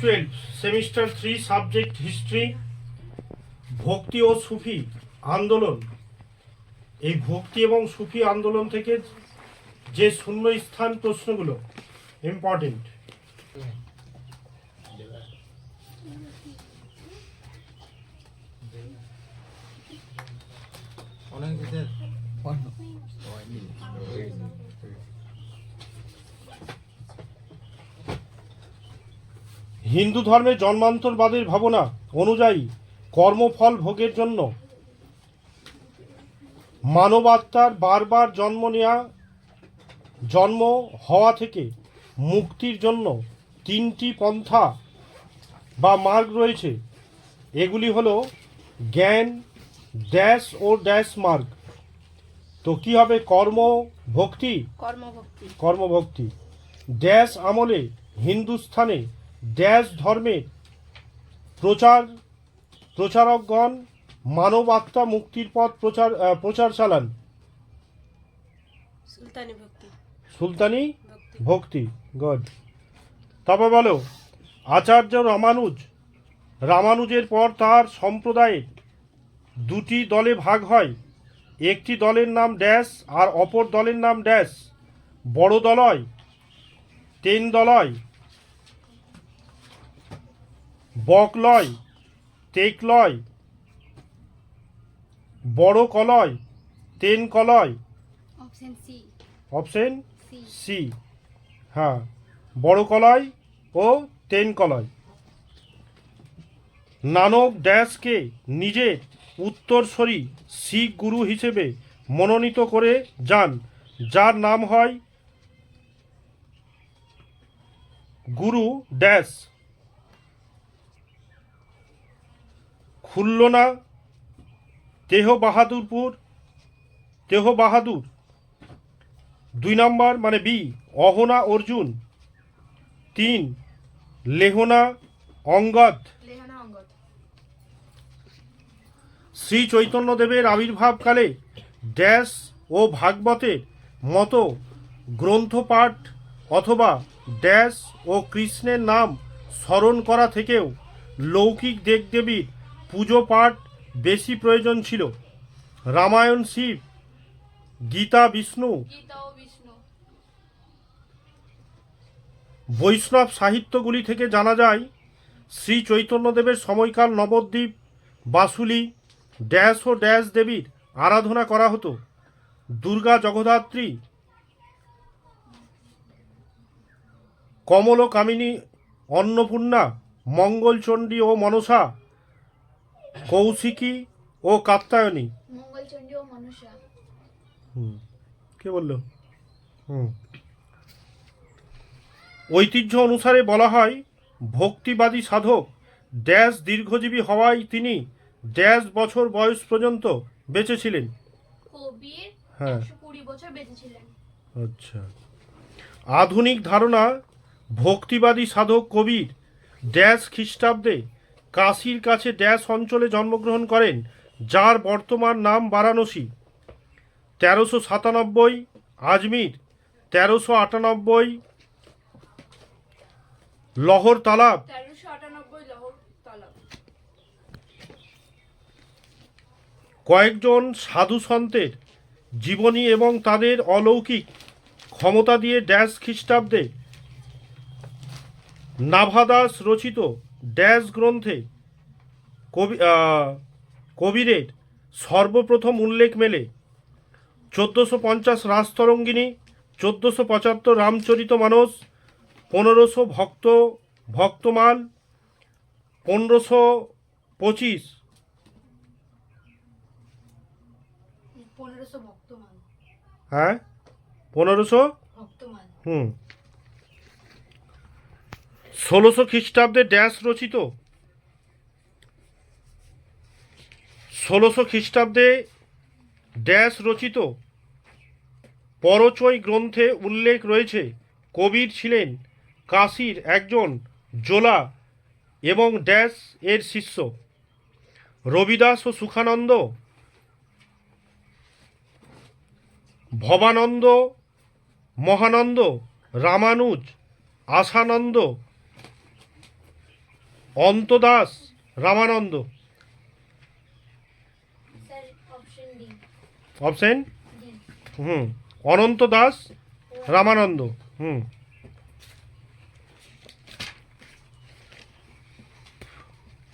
Twelve semester three subject history, Bhakti ও সুফি আন্দোলন। এই ভক্তি এবং সুফি আন্দোলন থেকে যে শূন্য স্থান প্রশ্নগুলো ইম্পর্টেন্ট হিন্দু ধর্মে জন্মান্তরবাদের ভাবনা অনুযায়ী কর্মফল ভোগের জন্য মানবাত্মার বারবার জন্ম নেওয়া জন্ম হওয়া থেকে মুক্তির জন্য তিনটি পন্থা বা মার্গ রয়েছে। এগুলি হলো জ্ঞান ড্যাশ ও ড্যাশ মার্গ। তো কি হবে কর্ম ভক্তি কর্মভক্তি। কর্মভক্তি। ড্যাশ আমলে হিন্দুস্থানে ড্যাশ ধর্মের প্রচার প্রচারকগণ মানব আত্মা মুক্তির পথ প্রচার প্রচার চালান সুলতানি ভক্তি। গড তবে বলো আচার্য রামানুজ রামানুজের পর তার সম্প্রদায়ের দুটি দলে ভাগ হয়। একটি দলের নাম ড্যাশ আর অপর দলের নাম ড্যাশ বড় দলয় তেন দলয় বকলয় তেকলয় বড় কলয় তেন কলয়। Option C. হ্যাঁ বড় কলয় ও তেন কলয়। নানক ড্যাশকে নিজের উত্তরসরি শিখ গুরু হিসেবে মনোনীত করে যান যার নাম হয় গুরু ড্যাশ। খুলনা তেহ বাহাদুরপুর তেহ বাহাদুর? দুই নম্বর মানে বি অহনা অর্জুন। তিন লেহনা অঙ্গদ। শ্রী চৈতন্যদেবের আবির্ভাবকালে ড্যাশ ও ভাগবতের মতো গ্রন্থপাঠ অথবা ড্যাশ ও কৃষ্ণের নাম স্মরণ করা থেকেও লৌকিক দেবদেবীর পুজো পাঠ বেশি প্রয়োজন ছিল। রামায়ণ শিব, গীতা বিষ্ণু, বৈষ্ণব সাহিত্যগুলি থেকে জানা যায়, শ্রী চৈতন্যদেবের সময়কাল নবদ্বীপ, বাসুলি, ড্যাশ ও ড্যাশ দেবীর আরাধনা করা হতো। দুর্গা জগদ্ধাত্রী কমল কামিনী অন্নপূর্ণা, মঙ্গলচণ্ডী ও মনসা কৌশিকী ও কাত্তায়নী মঙ্গলচণ্ডী ও মনসা। হুম কে বলল? হুম। ঐতিহ্য অনুসারে বলা হয় ভক্তিবাদী সাধক ড্যাশ দীর্ঘজীবী হওয়ায় তিনি ড্যাশ বছর বয়স পর্যন্ত বেঁচে ছিলেন হ্যাঁ। আচ্ছা। আধুনিক ধারণা ভক্তিবাদী সাধক কবির ড্যাশ খ্রিস্টাব্দে কাশীর কাছে ড্যাশ অঞ্চলে জন্মগ্রহণ করেন যার বর্তমান নাম বারাণসী। তেরোশো সাতানব্বই আজমির। তেরোশো আটানব্বই লহর তালাব। কয়েকজন সাধু সন্তের জীবনী এবং তাদের অলৌকিক ক্ষমতা দিয়ে ড্যাশ খ্রিস্টাব্দে নাভাদাস রচিত ড্যাশ গ্রন্থে কবি কবিরের সর্বপ্রথম উল্লেখ মেলে চোদ্দোশো পঞ্চাশ রাজতরঙ্গিনী চোদ্দোশো পঁচাত্তর রামচরিত মানস পনেরোশো ভক্ত ভক্তমাল পনেরোশো পঁচিশ। হ্যাঁ? পনেরোশো? হুম। ষোলোশো খ্রিস্টাব্দে ড্যাশ রচিত। ষোলোশো খ্রিস্টাব্দে ড্যাশ রচিত। পরচয় গ্রন্থে উল্লেখ রয়েছে, কবির ছিলেন কাশীর একজন জোলা এবং ড্যাশ এর শিষ্য। রবিদাস ও Sukhananda, Bhavananda, Mahananda, Ramanuja, Ashananda Anantadas Ramananda. Sir option hmm Ananta Das Ramananda হুম।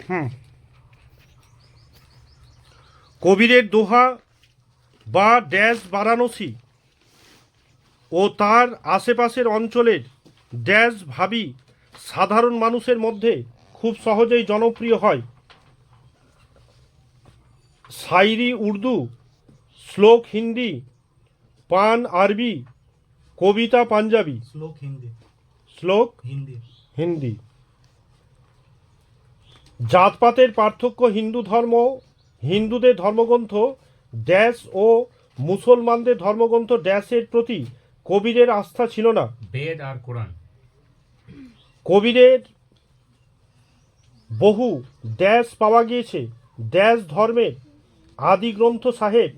হুম। কবিরের দোহা বা ড্যাশ বারাণসী ও তার আশেপাশের অঞ্চলের ড্যাশ ভাবি সাধারণ মানুষের মধ্যে খুব সহজেই জনপ্রিয় হয়। শায়রি উর্দু শ্লোক হিন্দি পান আরবি কবিতা পাঞ্জাবি। শ্লোক হিন্দি। শ্লোক হিন্দি। হিন্দি। জাতপাতের পার্থক্য হিন্দু ধর্ম হিন্দুদের ধর্মগ্রন্থ ড্যাশ ও মুসলমানদের ধর্মগ্রন্থ ড্যাশের প্রতি কবিরের আস্থা ছিল না। বেদ আর কোরআন। কবিরের বহু ড্যাশ পাওয়া গিয়েছে। ড্যাশ ধর্মের আদি গ্রন্থ সাহেব।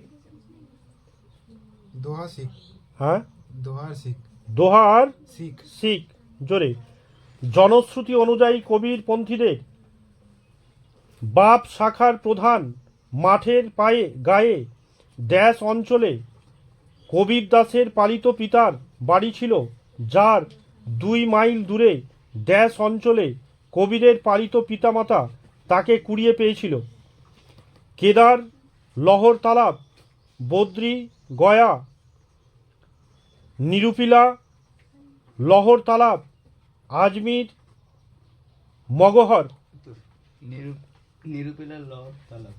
দোহা শিখ। হ্যাঁ? দোহার শিখ। দোহা আর শিখ। শিখ। জোরে। জনশ্রুতি অনুযায়ী কবির পন্থীদের বাপ শাখার প্রধান মাঠের পায়ে গায়ে ড্যাশ অঞ্চলে কবির দাসের পালিত পিতার বাড়ি ছিল যার দুই মাইল দূরে ড্যাশ অঞ্চলে কবিরের পালিত পিতামাতা তাকে কুড়িয়ে পেয়েছিল। কেদার, লহর তালাব বদ্রি, গয়া, নিরুপিলা, লহর তালাব আজমির, মগহর। নিরুপিলা, লহর তালাব